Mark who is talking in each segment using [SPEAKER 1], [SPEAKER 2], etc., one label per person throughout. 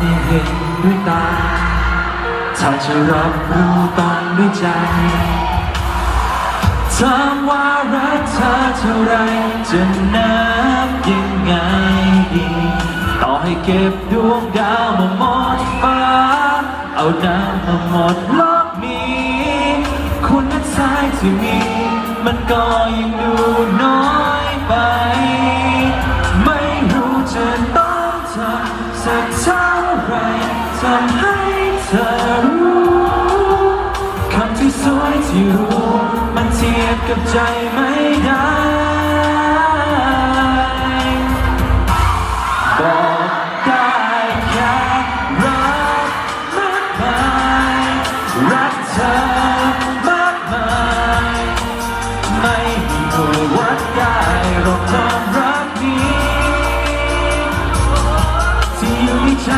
[SPEAKER 1] ให้เห็นด้วยตา ถ้าจะรับรู้ต้องด้วยใจถามว่ารักเธอเท่าไรจะนับยังไงดี ต่อให้เก็บดวงดาวมาหมดฟ้า เอาน้ำมาหมดโลกนี้ คุณนั้นสายที่มี มันก็ยังดูน้อย ทำให้เธอรู้คำที่สวยที่รู้มันเทียบกับใจไม่ได้บอกได้แค่รักมากมายรักเธอมากมายไม่มีตัววัดได้หรอกความรักนี้ที่อยู่ในใจ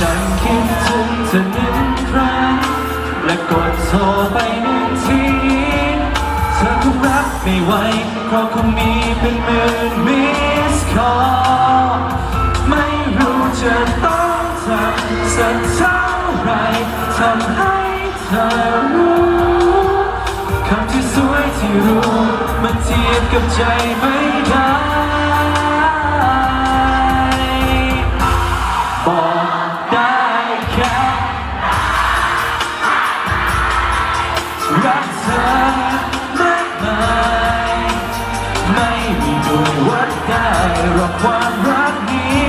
[SPEAKER 1] ฉันคิดถึงเธอหนึ่งครั้ง และกดโทรไปหนึ่งทีเธอคงรับไม่ไหวเพราะคงมีเป็นหมื่นมิสคอลไม่รู้จะต้องทำสักเท่าไรทำให้เธอรู้คำที่สวยที่รู้ มันเทียบกับใจไม่ได้ ได้หรอกความรักนี้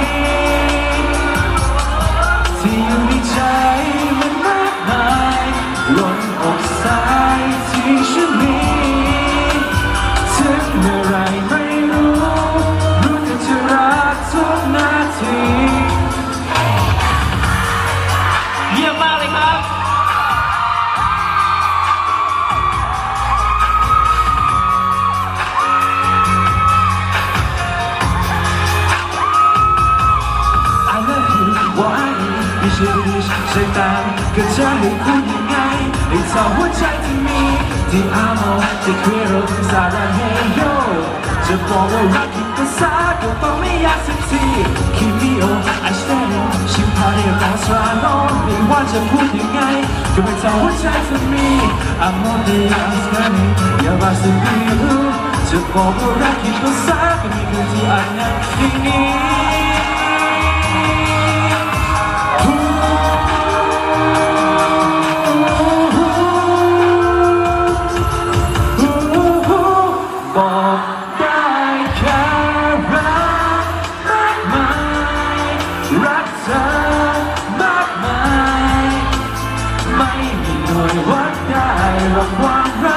[SPEAKER 1] ที่อยู่ในใจมันมากมายล้น ช่ดิชใช่ตามก็จะให้คุณยังไงในสองหัวใจที่มีที่อาโมองจะคุยรู้สาระเฮโยจะบอกว่ารักที่ภาษาก็ต้องไม่ยากสักทีคิมิโอไอสเตโนชิมพาเรียกาสราโนไม่ว่าจะพูดยังไงก็ไม่เท่าหัวใจที่มี Amore ascani อย่าว่าสิ่งที่รู้จะบอกว่ารักที่ภาษาก็มีคนที่อ่านนั้นที่นี้ วยวัดได้ว่าความรัก